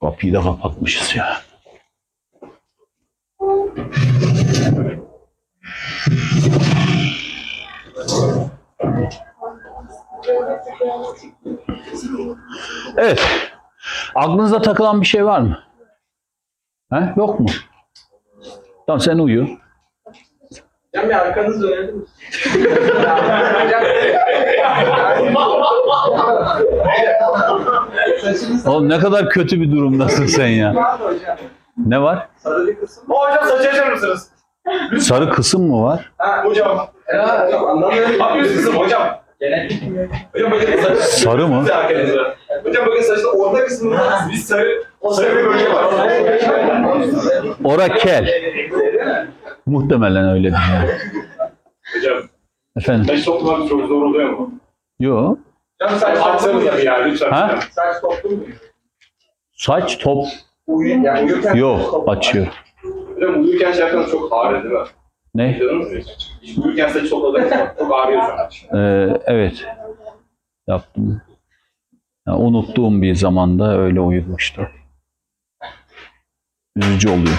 Kapıyı da kapatmışız ya. Evet. Aklınıza takılan bir şey var mı? He? Yok mu? Tamam sen uyu. Hocam bir arkanız dönebilir mi? Saçınız Oğlum ne kadar kötü bir durumdasın sen ya. Ne var? Sarı bir kısım. Hocam saçı açar mısınız? Sarı kısım mı var? Ha, Hocam. ya, hocam anlamıyorum. Hocam? Hocam bakın saçı. Sarı mı? Hocam bakın saçta orta kısmında bir sarı, sarı bir bölge var. Ora kel. Muhtemelen öyledir yani. Hocam Efendim? saç toplamak çok zor oluyor mu? Yo. Hocam saç açsanıza bir ya lütfen. Ha? Saç toplu mu? Saç top Uyuyun, yani uyurken yok açıyor. Hocam uyurken şey yapsanız çok ağrıyor değil mi? Ne? Yaşadınız mı hiç? Uyurken saçı topladığınız zaman çok ağrıyor an. Ee, evet. Yaptım. Ya, unuttuğum bir zamanda öyle uyumuştu. Üzücü oluyor.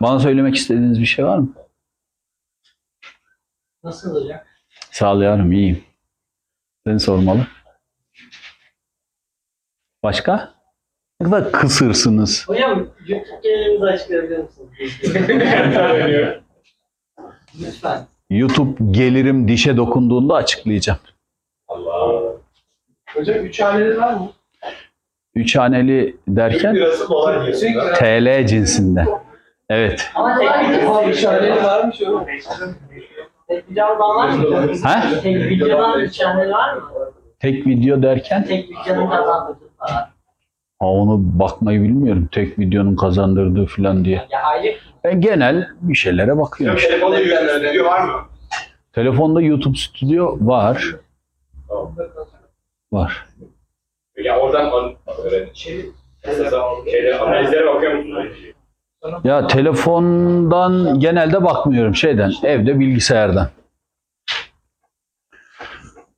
Bana söylemek istediğiniz bir şey var mı? Nasıl hocam? Sağlıyorum, iyiyim. Seni sormalı. Başka? Ne kadar kısırsınız. Hocam YouTube gelirinizi açıklayabilir misiniz? Lütfen. YouTube gelirim dişe dokunduğunda açıklayacağım. Allah. Hocam üç haneli var mı? Üç haneli derken? TL cinsinden. Evet. Ama tek Aa, video üç haneli varmış oğlum. Tek videodan var mı? Ha? Tek videodan üç channel var mı? Tek video derken Tek videonun kazandırdığı para. ha onu bakmayı bilmiyorum. Tek videonun kazandırdığı falan diye. Ya aylık Ben genel bir şeylere bakıyorum. telefonda yüzünüz video var mı? Telefonda YouTube Studio var. Var. Ya oradan an- öyle şey, şeyleri, analizlere bakıyor musunuz? Ya telefondan genelde bakmıyorum şeyden. Evde bilgisayardan.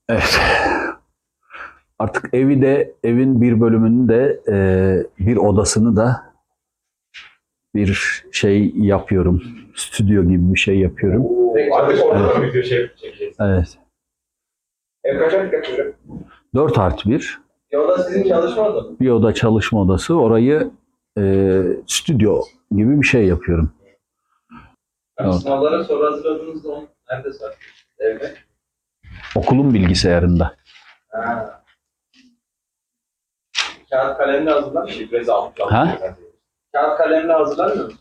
Evet. Artık evi de evin bir bölümünü de e, bir odasını da bir şey yapıyorum. Stüdyo gibi bir şey yapıyorum. Artık orada da video şey çekeceğiz. Evet. Ev kaç dakika hocam? 4 artı 1. Yolda sizin çalışma odası? Bir oda çalışma odası. Orayı e, stüdyo gibi bir şey yapıyorum. Yani Evet. Sınavlara soru hazırladığınızda onu nerede saklıyorsunuz? Evde. Okulun bilgisayarında. Ha. Kağıt kalemle hazırlar mı? Şifresi almış. Ha? Kağıt kalemle hazırlanmıyor musun?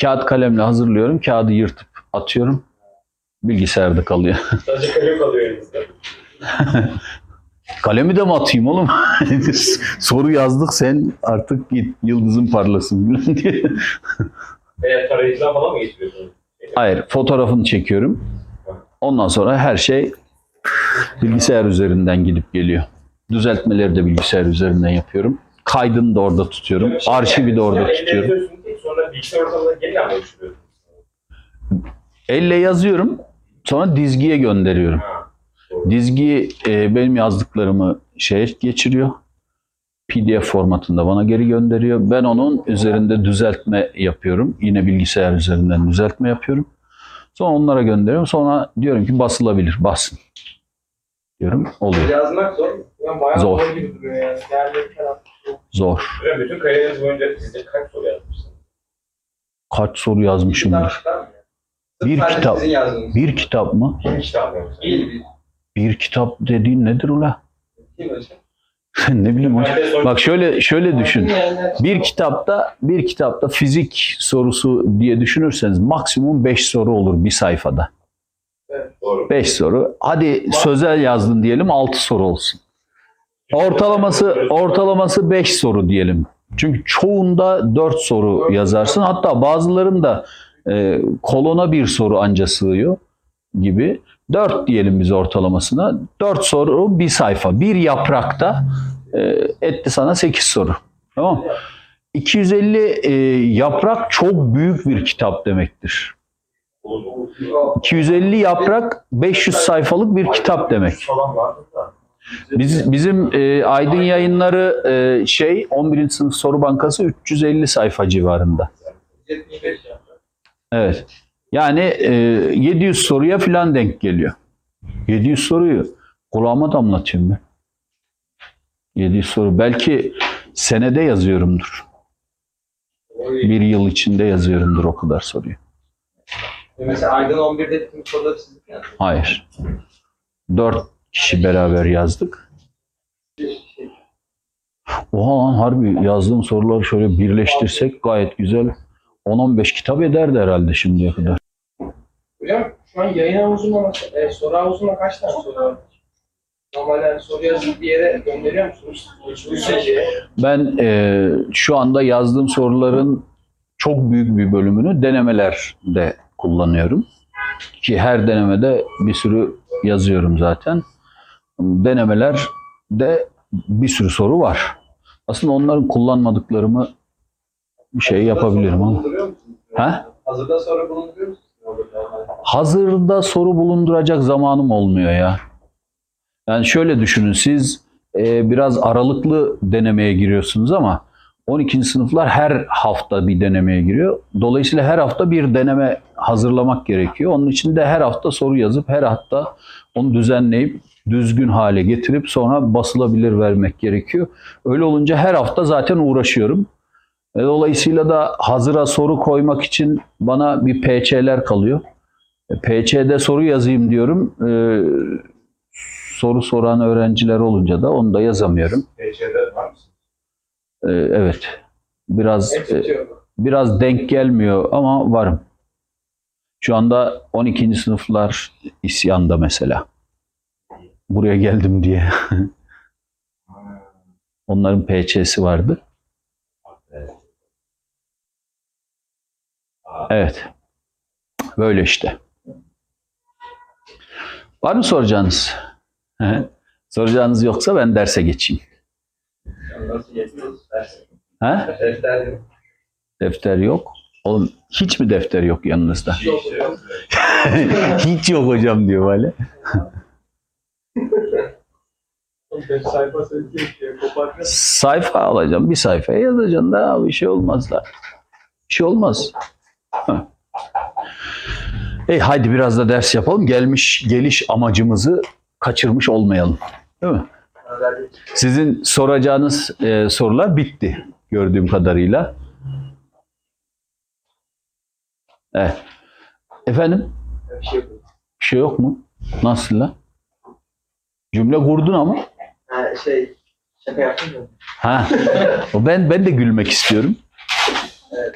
Kağıt kalemle hazırlıyorum. Kağıdı yırtıp atıyorum. Bilgisayarda kalıyor. Sadece kalem kalıyor elinizde. Kalemi de mi atayım oğlum? Soru yazdık sen artık git yıldızın parlasın. Veya tarayıcıdan falan mı geçiriyorsunuz? Hayır fotoğrafını çekiyorum. Ondan sonra her şey bilgisayar üzerinden gidip geliyor. Düzeltmeleri de bilgisayar üzerinden yapıyorum. Kaydını da orada tutuyorum. Arşivi de orada tutuyorum. Sonra bilgisayar geri? Elle yazıyorum. Sonra dizgiye gönderiyorum. Dizgi e, benim yazdıklarımı şey geçiriyor. PDF formatında bana geri gönderiyor. Ben onun üzerinde düzeltme yapıyorum. Yine bilgisayar üzerinden düzeltme yapıyorum. Sonra onlara gönderiyorum. Sonra diyorum ki basılabilir. Basın. Diyorum. Oluyor. Yazmak zor? Yani bayağı Zor. zor gibi duruyor yani. Değerleri falan. Zor. Hocam bütün kariyeriniz boyunca sizce kaç soru yazmışsınız? Kaç soru yazmışımdır. çıkar mı? Bir Sadece kitap. Sizin yazdığınız. Bir kitap mı? Kim kitap yoksa? Bir, bir. Bir kitap dediğin nedir ula? Ne bileyim hocam. Bak şöyle şöyle düşün. Bir kitapta bir kitapta fizik sorusu diye düşünürseniz maksimum 5 soru olur bir sayfada. Doğru. 5 soru. Hadi sözel yazdın diyelim 6 soru olsun. Ortalaması ortalaması 5 soru diyelim. Çünkü çoğunda 4 soru yazarsın. Hatta bazılarında e, kolona bir soru anca sığıyor gibi. 4 diyelim biz ortalamasına. 4 soru bir sayfa. Bir yaprakta e, etti sana 8 soru. Tamam mı? 250 e, yaprak çok büyük bir kitap demektir. 250 yaprak 500 sayfalık bir kitap demek. Biz, bizim e, Aydın Yayınları e, şey 11. sınıf soru bankası 350 sayfa civarında. 75 yaptı. Evet. Yani e, 700 soruya falan denk geliyor. 700 soruyu kulağıma damlatıyorum ben. 700 soru. Belki senede yazıyorumdur. Bir yıl içinde yazıyorumdur o kadar soruyu. Mesela Aydın 11'de tüm soruları çizdik yani. Hayır. 4 kişi beraber yazdık. Oha lan harbi yazdığım soruları şöyle birleştirsek gayet güzel 10-15 kitap ederdi herhalde şimdiye kadar. Hocam şu an yayın havuzunda e, soru havuzunda kaç tane soru var? Normalde yani soru yazıp bir yere gönderiyor musunuz? Ben e, şu anda yazdığım soruların çok büyük bir bölümünü denemelerde kullanıyorum. Ki her denemede bir sürü yazıyorum zaten. Denemelerde bir sürü soru var. Aslında onların kullanmadıklarımı bir şey yapabilirim ama. Ha? Hazırda soru bulunduruyor musunuz? Hazırda soru bulunduracak zamanım olmuyor ya. Yani şöyle düşünün siz e, biraz aralıklı denemeye giriyorsunuz ama 12. sınıflar her hafta bir denemeye giriyor. Dolayısıyla her hafta bir deneme hazırlamak gerekiyor. Onun için de her hafta soru yazıp her hafta onu düzenleyip düzgün hale getirip sonra basılabilir vermek gerekiyor. Öyle olunca her hafta zaten uğraşıyorum. Dolayısıyla da hazıra soru koymak için bana bir PÇ'ler kalıyor. E, PÇ'de soru yazayım diyorum. E, soru soran öğrenciler olunca da onu da yazamıyorum. PÇ'de var mısın? E, evet. Biraz e, biraz denk gelmiyor ama varım. Şu anda 12. sınıflar isyanda mesela. Buraya geldim diye. Onların PÇ'si vardı. Evet. Böyle işte. Var mı soracağınız? Soracağınız yoksa ben derse geçeyim. Nasıl geçiyoruz? Ders. Ha? Defter yok. Defter yok. Oğlum hiç mi defter yok yanınızda? Hiç yok hocam diyor böyle. Sayfa alacağım. Bir sayfaya yazacaksın da bir şey olmaz da. Bir şey olmaz. Heh. E haydi biraz da ders yapalım. Gelmiş geliş amacımızı kaçırmış olmayalım. Değil mi? Sizin soracağınız e, sorular bitti gördüğüm kadarıyla. Evet. Efendim? Bir şey yok. Bir şey yok mu? Nasıl lan? Cümle kurdun ama. Ha, şey şaka yaptın mı? Ha. Ben ben de gülmek istiyorum.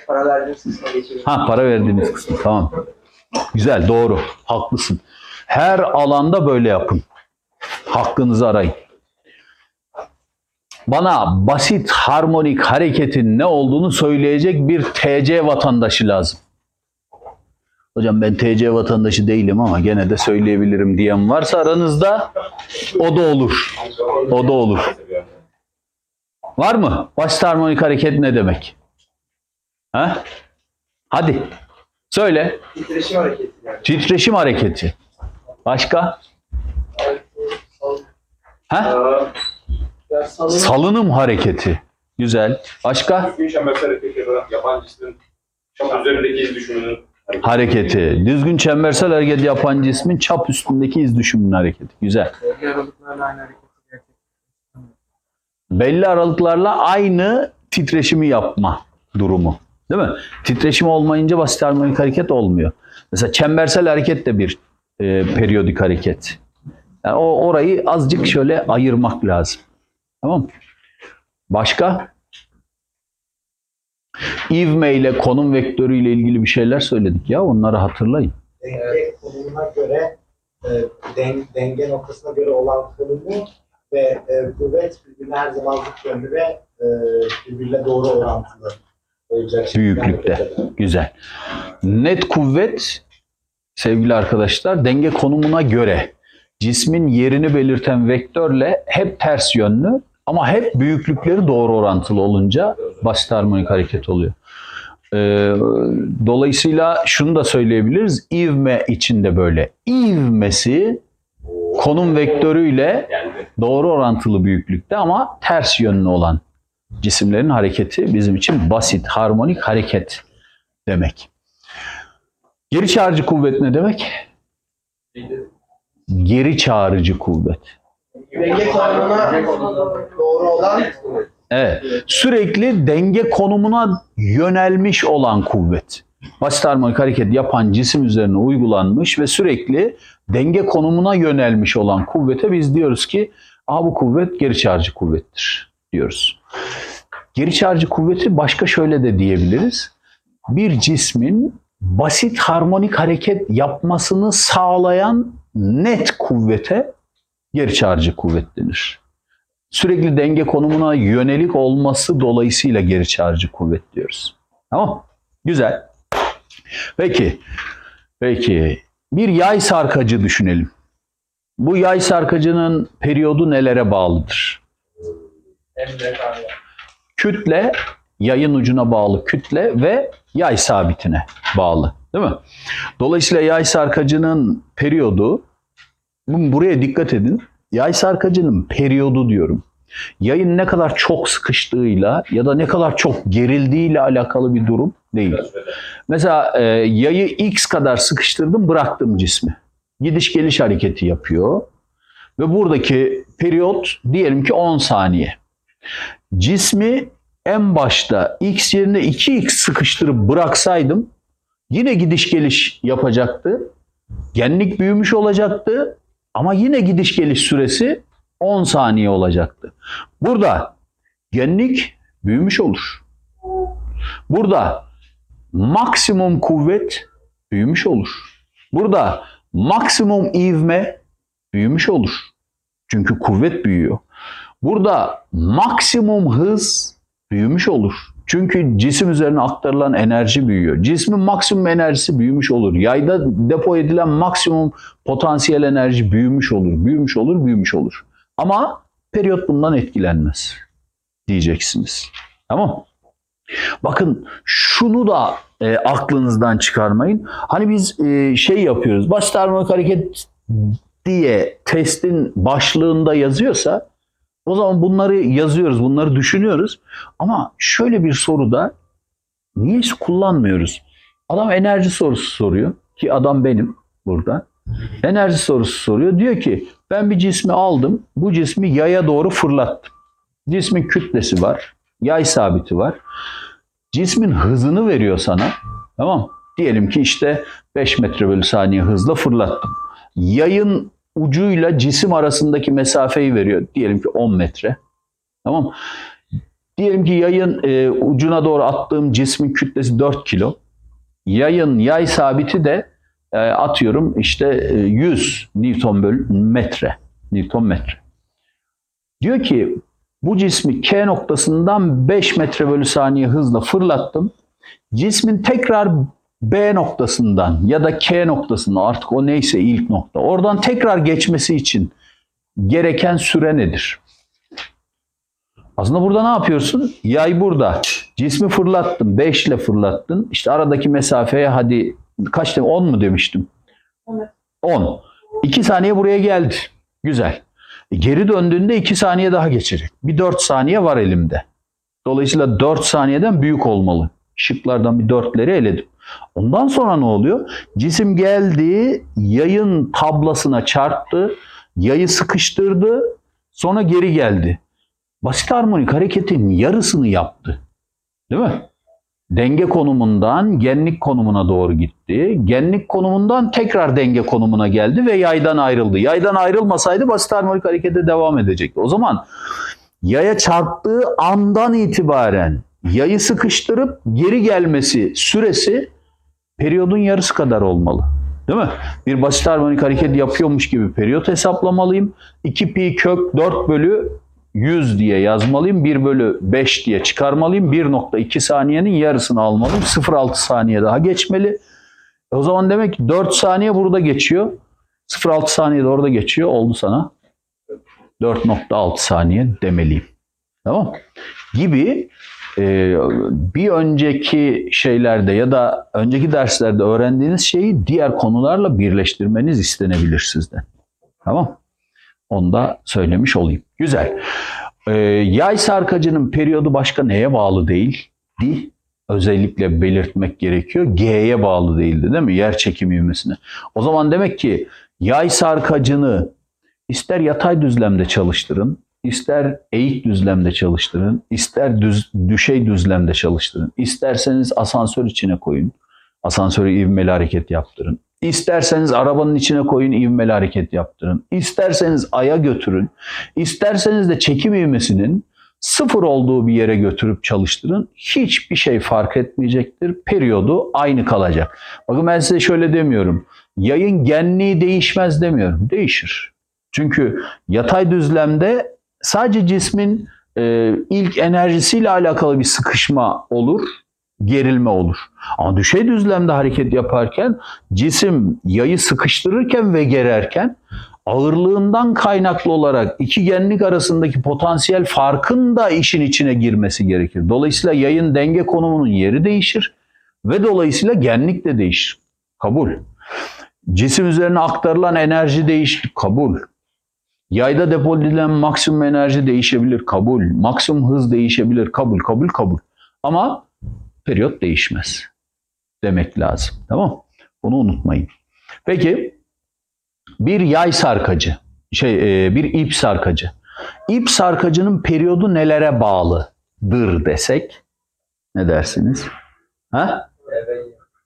Para verdiğiniz kısma geçiyorum. Ha para verdiğiniz kısım. Tamam. Güzel, doğru. Haklısın. Her alanda böyle yapın. Hakkınızı arayın. Bana basit harmonik hareketin ne olduğunu söyleyecek bir TC vatandaşı lazım. Hocam ben TC vatandaşı değilim ama gene de söyleyebilirim diyen varsa aranızda o da olur. O da olur. Var mı? Basit harmonik hareket ne demek? Ha? Hadi. Söyle. Titreşim hareketi yani. Titreşim hareketi. Başka? Ha? Salın Salınım hareketi. Güzel. Başka? Düzgün çembersel hareketi yapan cismin çok üzerindeki iz düşümünün Hareketi. Düzgün çembersel hareket yapan cismin çap üstündeki iz düşümünün hareketi. Güzel. aralıklarla aynı hareketi gerçekleştiriyor. Belli aralıklarla aynı titreşimi yapma durumu. Değil mi? Titreşim olmayınca basit harmonik hareket olmuyor. Mesela çembersel hareket de bir e, periyodik hareket. Yani o orayı azıcık şöyle ayırmak lazım. Tamam? Başka? İvme ile konum vektörü ile ilgili bir şeyler söyledik ya. Onları hatırlayın. Denge konumuna göre e, den- denge noktasına göre olan konumu ve e, kuvvet birbirine her zaman zıt yönlü ve e, birbirine doğru orantılı Büyüklükte. Güzel. Net kuvvet sevgili arkadaşlar denge konumuna göre cismin yerini belirten vektörle hep ters yönlü Ama hep büyüklükleri doğru orantılı olunca basit harmonik hareket oluyor. Ee, dolayısıyla şunu da söyleyebiliriz. İvme içinde böyle. İvmesi konum vektörüyle doğru orantılı büyüklükte ama ters yönlü olan cisimlerin hareketi bizim için basit harmonik hareket demek. Geri çağrıcı kuvvet ne demek? Geri çağrıcı kuvvet. Denge konumuna Doğru olan Evet. Sürekli denge konumuna yönelmiş olan kuvvet. Basit harmonik hareket yapan cisim üzerine uygulanmış ve sürekli denge konumuna yönelmiş olan kuvvete biz diyoruz ki Aa, bu kuvvet geri çağrıcı kuvvettir diyoruz. Geri çağrıcı kuvveti başka şöyle de diyebiliriz. Bir cismin basit harmonik hareket yapmasını sağlayan net kuvvete geri çağrıcı kuvvet denir sürekli denge konumuna yönelik olması dolayısıyla geri çağrıcı kuvvet diyoruz. Tamam Güzel. Peki. Peki. Bir yay sarkacı düşünelim. Bu yay sarkacının periyodu nelere bağlıdır? Kütle, yayın ucuna bağlı kütle ve yay sabitine bağlı. Değil mi? Dolayısıyla yay sarkacının periyodu, bu- buraya dikkat edin. Yay sarkacının periyodu diyorum. Yayın ne kadar çok sıkıştığıyla ya da ne kadar çok gerildiğiyle alakalı bir durum değil. Mesela e, yayı x kadar sıkıştırdım bıraktım cismi. Gidiş geliş hareketi yapıyor. Ve buradaki periyot diyelim ki 10 saniye. Cismi en başta x yerine 2x sıkıştırıp bıraksaydım yine gidiş geliş yapacaktı. Genlik büyümüş olacaktı ama yine gidiş geliş süresi 10 saniye olacaktı. Burada genlik büyümüş olur. Burada maksimum kuvvet büyümüş olur. Burada maksimum ivme büyümüş olur. Çünkü kuvvet büyüyor. Burada maksimum hız büyümüş olur. Çünkü cisim üzerine aktarılan enerji büyüyor. Cismin maksimum enerjisi büyümüş olur. Yayda depo edilen maksimum potansiyel enerji büyümüş olur. Büyümüş olur, büyümüş olur. Ama periyot bundan etkilenmez diyeceksiniz. Tamam Bakın şunu da e, aklınızdan çıkarmayın. Hani biz e, şey yapıyoruz. Basit harmonik hareket diye testin başlığında yazıyorsa o zaman bunları yazıyoruz, bunları düşünüyoruz. Ama şöyle bir soruda niye hiç kullanmıyoruz? Adam enerji sorusu soruyor ki adam benim burada. Enerji sorusu soruyor. Diyor ki ben bir cismi aldım. Bu cismi yaya doğru fırlattım. Cismin kütlesi var. Yay sabiti var. Cismin hızını veriyor sana. Tamam. Diyelim ki işte 5 metre bölü saniye hızla fırlattım. Yayın ucuyla cisim arasındaki mesafeyi veriyor. Diyelim ki 10 metre. Tamam. Diyelim ki yayın e, ucuna doğru attığım cismin kütlesi 4 kilo. Yayın yay sabiti de e, atıyorum işte e, 100 Newton bölü metre. Newton metre. Diyor ki bu cismi K noktasından 5 metre bölü saniye hızla fırlattım. Cismin tekrar B noktasından ya da K noktasından artık o neyse ilk nokta. Oradan tekrar geçmesi için gereken süre nedir? Aslında burada ne yapıyorsun? Yay burada. Cismi fırlattın. 5 ile fırlattın. İşte aradaki mesafeye hadi kaç dedim? 10 mu demiştim? 10. 2 saniye buraya geldi. Güzel. E, Geri döndüğünde 2 saniye daha geçecek. Bir 4 saniye var elimde. Dolayısıyla 4 saniyeden büyük olmalı. Şıklardan bir 4'leri eledim. Ondan sonra ne oluyor? Cisim geldi, yayın tablasına çarptı, yayı sıkıştırdı, sonra geri geldi. Basit harmonik hareketin yarısını yaptı. Değil mi? Denge konumundan genlik konumuna doğru gitti. Genlik konumundan tekrar denge konumuna geldi ve yaydan ayrıldı. Yaydan ayrılmasaydı basit harmonik harekete devam edecekti. O zaman yaya çarptığı andan itibaren yayı sıkıştırıp geri gelmesi süresi periyodun yarısı kadar olmalı. Değil mi? Bir basit harmonik hareket yapıyormuş gibi periyot hesaplamalıyım. 2 pi kök 4 bölü 100 diye yazmalıyım. 1 bölü 5 diye çıkarmalıyım. 1.2 saniyenin yarısını almalıyım. 0.6 saniye daha geçmeli. O zaman demek ki 4 saniye burada geçiyor. 0.6 saniye de orada geçiyor. Oldu sana 4.6 saniye demeliyim. Tamam Gibi bir önceki şeylerde ya da önceki derslerde öğrendiğiniz şeyi diğer konularla birleştirmeniz istenebilir sizden. Tamam Onu da söylemiş olayım. Güzel. Ee, yay sarkacının periyodu başka neye bağlı değil? Di. Özellikle belirtmek gerekiyor. G'ye bağlı değildi değil mi? Yer çekimi ivmesine. O zaman demek ki yay sarkacını ister yatay düzlemde çalıştırın, ister eğik düzlemde çalıştırın, ister düz, düşey düzlemde çalıştırın. İsterseniz asansör içine koyun. Asansörü ivmeli hareket yaptırın. İsterseniz arabanın içine koyun, ivmeli hareket yaptırın. İsterseniz aya götürün. İsterseniz de çekim ivmesinin sıfır olduğu bir yere götürüp çalıştırın. Hiçbir şey fark etmeyecektir. Periyodu aynı kalacak. Bakın ben size şöyle demiyorum. Yayın genliği değişmez demiyorum. Değişir. Çünkü yatay düzlemde sadece cismin e, ilk enerjisiyle alakalı bir sıkışma olur, gerilme olur. Ama düşey düzlemde hareket yaparken cisim yayı sıkıştırırken ve gererken ağırlığından kaynaklı olarak iki genlik arasındaki potansiyel farkın da işin içine girmesi gerekir. Dolayısıyla yayın denge konumunun yeri değişir ve dolayısıyla genlik de değişir. Kabul. Cisim üzerine aktarılan enerji değişir. Kabul. Yayda depo edilen maksimum enerji değişebilir. Kabul. Maksimum hız değişebilir. Kabul, kabul, kabul. Ama periyot değişmez. Demek lazım. Tamam Bunu unutmayın. Peki bir yay sarkacı, şey e, bir ip sarkacı. İp sarkacının periyodu nelere bağlıdır desek ne dersiniz? Ha?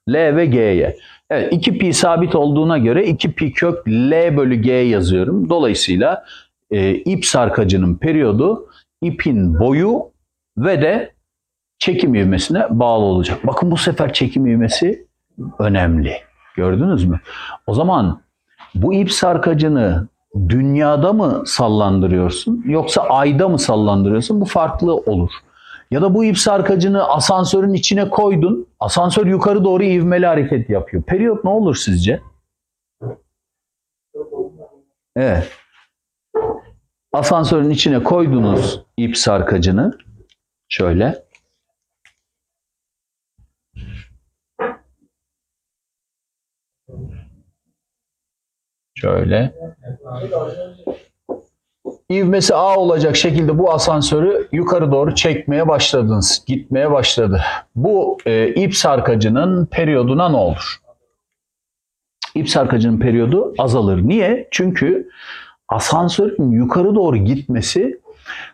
L ve G'ye. Evet 2 pi sabit olduğuna göre 2 pi kök L bölü G yazıyorum. Dolayısıyla e, ip sarkacının periyodu ipin boyu ve de çekim ivmesine bağlı olacak. Bakın bu sefer çekim ivmesi önemli. Gördünüz mü? O zaman bu ip sarkacını dünyada mı sallandırıyorsun yoksa ayda mı sallandırıyorsun? Bu farklı olur. Ya da bu ip sarkacını asansörün içine koydun. Asansör yukarı doğru ivmeli hareket yapıyor. Periyot ne olur sizce? Evet. Asansörün içine koydunuz ip sarkacını. Şöyle. Şöyle. İvmesi A olacak şekilde bu asansörü yukarı doğru çekmeye başladınız. Gitmeye başladı. Bu e, ip sarkacının periyoduna ne olur? İp sarkacının periyodu azalır. Niye? Çünkü asansörün yukarı doğru gitmesi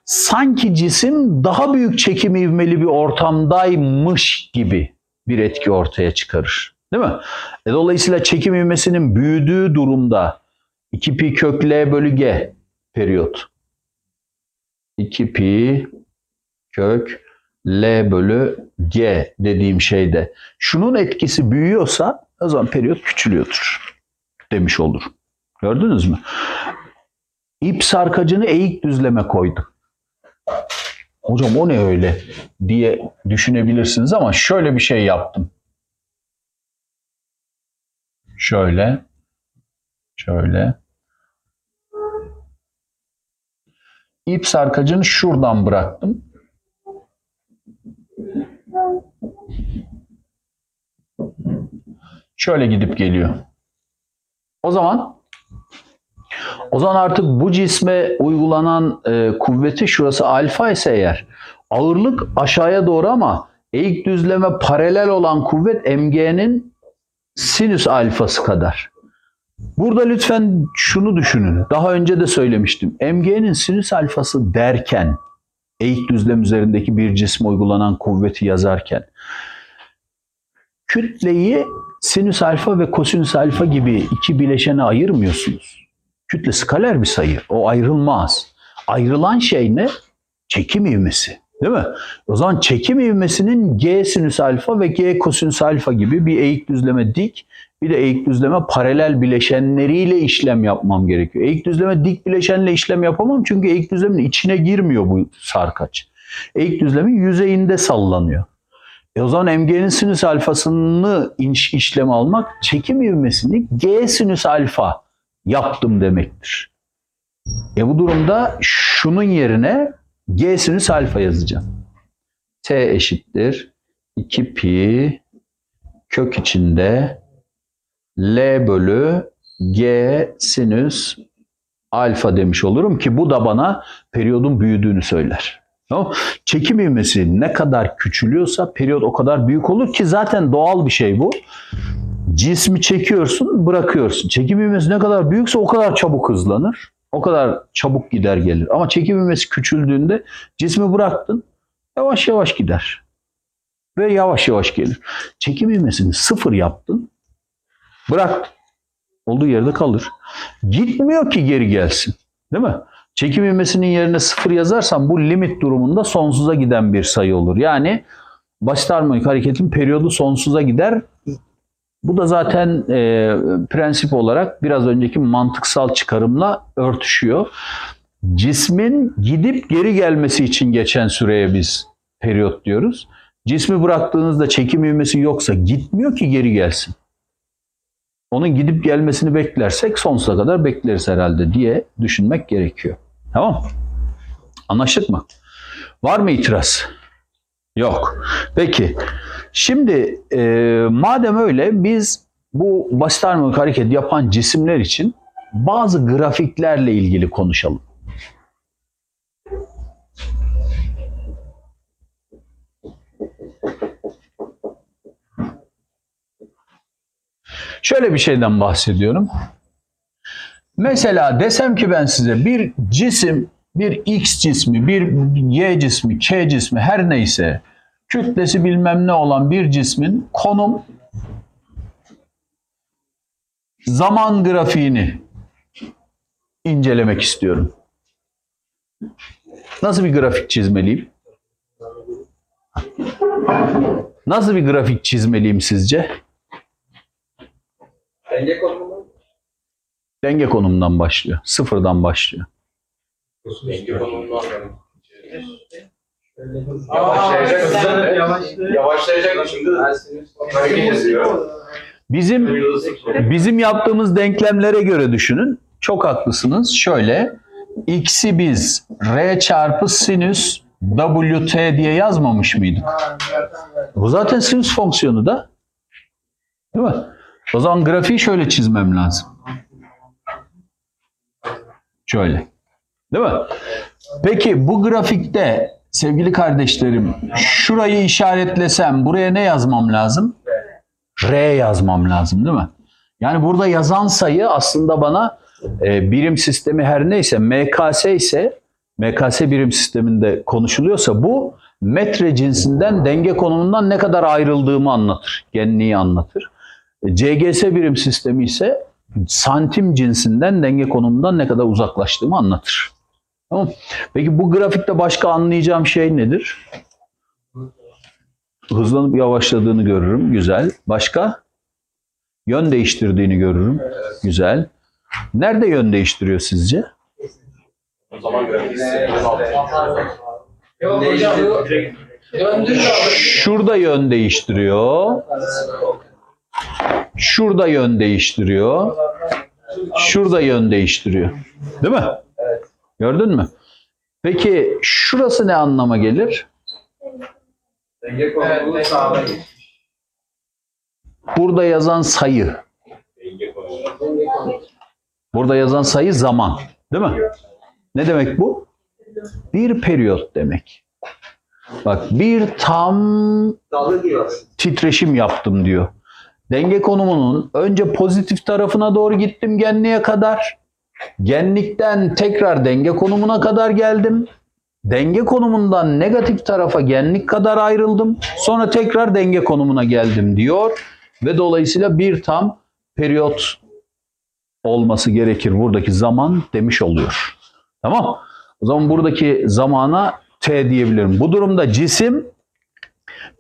sanki cisim daha büyük çekim ivmeli bir ortamdaymış gibi bir etki ortaya çıkarır. Değil mi? E, dolayısıyla çekim ivmesinin büyüdüğü durumda 2 pi kök L bölü G periyot. 2 pi kök L bölü G dediğim şeyde şunun etkisi büyüyorsa o zaman periyot küçülüyordur demiş olur. Gördünüz mü? İp sarkacını eğik düzleme koydum. Hocam o ne öyle diye düşünebilirsiniz ama şöyle bir şey yaptım. Şöyle. Şöyle. İp sarkacını şuradan bıraktım. Şöyle gidip geliyor. O zaman o zaman artık bu cisme uygulanan e, kuvveti şurası alfa ise eğer ağırlık aşağıya doğru ama eğik düzleme paralel olan kuvvet mg'nin sinüs alfası kadar. Burada lütfen şunu düşünün. Daha önce de söylemiştim. MG'nin sinüs alfası derken eğik düzlem üzerindeki bir cisme uygulanan kuvveti yazarken kütleyi sinüs alfa ve kosinüs alfa gibi iki bileşene ayırmıyorsunuz. Kütle skaler bir sayı. O ayrılmaz. Ayrılan şey ne? Çekim ivmesi. Değil mi? O zaman çekim ivmesinin G sinüs alfa ve G kosinüs alfa gibi bir eğik düzleme dik, bir de eğik düzleme paralel bileşenleriyle işlem yapmam gerekiyor. Eğik düzleme dik bileşenle işlem yapamam çünkü eğik düzlemin içine girmiyor bu sarkaç. Eğik düzlemin yüzeyinde sallanıyor. E o zaman MG'nin sinüs alfasını iş, işlem almak çekim ivmesini G sinüs alfa yaptım demektir. E bu durumda şunun yerine G sinüs alfa yazacağım. T eşittir 2 pi kök içinde L bölü G sinüs alfa demiş olurum ki bu da bana periyodun büyüdüğünü söyler. Tamam? Çekim ivmesi ne kadar küçülüyorsa periyot o kadar büyük olur ki zaten doğal bir şey bu. Cismi çekiyorsun, bırakıyorsun. Çekim ivmesi ne kadar büyükse o kadar çabuk hızlanır. O kadar çabuk gider gelir. Ama çekim ivmesi küçüldüğünde cismi bıraktın, yavaş yavaş gider. Ve yavaş yavaş gelir. Çekim ivmesini sıfır yaptın, bırak. Olduğu yerde kalır. Gitmiyor ki geri gelsin. Değil mi? Çekim ivmesinin yerine sıfır yazarsam bu limit durumunda sonsuza giden bir sayı olur. Yani basit harmonik hareketin periyodu sonsuza gider. Bu da zaten e, prensip olarak biraz önceki mantıksal çıkarımla örtüşüyor. Cismin gidip geri gelmesi için geçen süreye biz periyot diyoruz. Cismi bıraktığınızda çekim ivmesi yoksa gitmiyor ki geri gelsin. Onun gidip gelmesini beklersek sonsuza kadar bekleriz herhalde diye düşünmek gerekiyor. Tamam Anlaştık mı? Var mı itiraz? Yok. Peki. Şimdi e, madem öyle biz bu basit harmonik hareket yapan cisimler için bazı grafiklerle ilgili konuşalım. Şöyle bir şeyden bahsediyorum. Mesela desem ki ben size bir cisim, bir X cismi, bir Y cismi, K cismi her neyse kütlesi bilmem ne olan bir cismin konum zaman grafiğini incelemek istiyorum. Nasıl bir grafik çizmeliyim? Nasıl bir grafik çizmeliyim sizce? Denge konumu Denge konumundan başlıyor. Sıfırdan başlıyor. Denge konumundan. Yavaşlayacak. Yavaşlayacak. Yavaşlayacak şimdi. Hareket ediyor. Bizim. Bizim yaptığımız denklemlere göre düşünün. Çok haklısınız. Şöyle x'i biz r çarpı sinüs wt diye yazmamış mıydık? Bu zaten sinüs fonksiyonu da. Değil mi? O zaman grafiği şöyle çizmem lazım. Şöyle. Değil mi? Peki bu grafikte sevgili kardeşlerim şurayı işaretlesem buraya ne yazmam lazım? R yazmam lazım değil mi? Yani burada yazan sayı aslında bana e, birim sistemi her neyse MKS ise MKS birim sisteminde konuşuluyorsa bu metre cinsinden denge konumundan ne kadar ayrıldığımı anlatır. Genliği anlatır. E, CGS birim sistemi ise santim cinsinden denge konumundan ne kadar uzaklaştığımı anlatır. Tamam. Peki bu grafikte başka anlayacağım şey nedir? Hızlanıp yavaşladığını görürüm. Güzel. Başka? Yön değiştirdiğini görürüm. Güzel. Nerede yön değiştiriyor sizce? O zaman. Şurada yön değiştiriyor. Şurada yön değiştiriyor. Şurada yön değiştiriyor. Değil mi? Gördün mü? Peki şurası ne anlama gelir? denge Evet, konumu denge sağda. Burada yazan sayı. Burada yazan sayı zaman. Değil mi? Ne demek bu? Bir periyot demek. Bak bir tam titreşim yaptım diyor. Denge konumunun önce pozitif tarafına doğru gittim genliğe kadar. Genlikten tekrar denge konumuna kadar geldim. Denge konumundan negatif tarafa genlik kadar ayrıldım. Sonra tekrar denge konumuna geldim diyor. Ve dolayısıyla bir tam periyot olması gerekir buradaki zaman demiş oluyor. Tamam. O zaman buradaki zamana t diyebilirim. Bu durumda cisim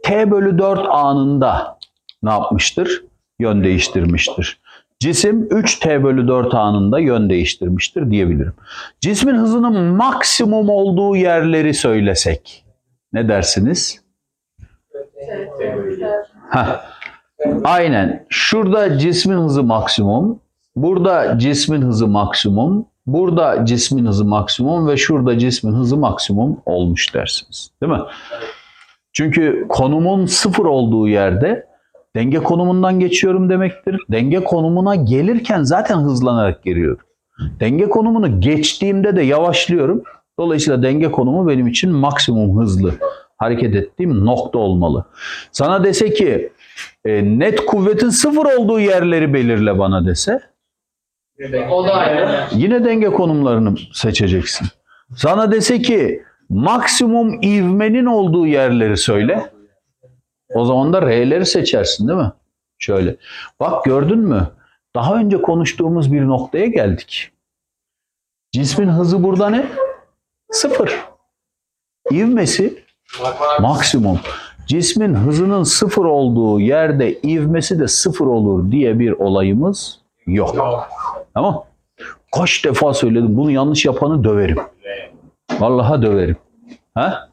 t bölü 4 anında ne yapmıştır? Yön değiştirmiştir. Cisim 3t bölü 4 anında yön değiştirmiştir diyebilirim. Cismin hızının maksimum olduğu yerleri söylesek ne dersiniz? Heh. Aynen. Şurada cismin hızı maksimum. Burada cismin hızı maksimum. burada cismin hızı maksimum ve şurada cismin hızı maksimum olmuş dersiniz. Değil mi? Çünkü konumun sıfır olduğu yerde denge konumundan geçiyorum demektir. Denge konumuna gelirken zaten hızlanarak geliyorum. Denge konumunu geçtiğimde de yavaşlıyorum. Dolayısıyla denge konumu benim için maksimum hızlı hareket ettiğim nokta olmalı. Sana dese ki e, net kuvvetin sıfır olduğu yerleri belirle bana dese O da aynı. yine denge konumlarını seçeceksin. Sana dese ki maksimum ivmenin olduğu yerleri söyle. O zaman da R'leri seçersin değil mi? Şöyle. Bak gördün mü? Daha önce konuştuğumuz bir noktaya geldik. Cismin hızı burada ne? Sıfır. İvmesi maksimum. Cismin hızının sıfır olduğu yerde ivmesi de sıfır olur diye bir olayımız yok. Tamam. Kaç defa söyledim. Bunu yanlış yapanı döverim. Vallahi döverim. Ha?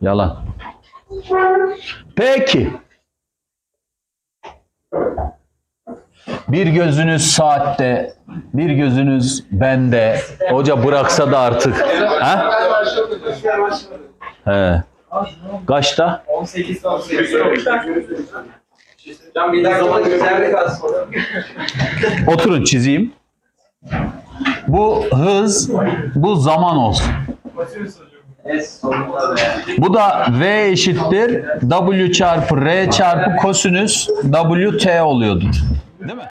Yalan. Peki. Bir gözünüz saatte, bir gözünüz bende. Hoca bıraksa da artık. Ha? He. Kaçta? 18 18. Can bir dakika zaman güzellik kalsın. Oturun çizeyim. Bu hız, bu zaman olsun. Bu da V eşittir W çarpı R çarpı kosinüs WT oluyordu. Değil mi?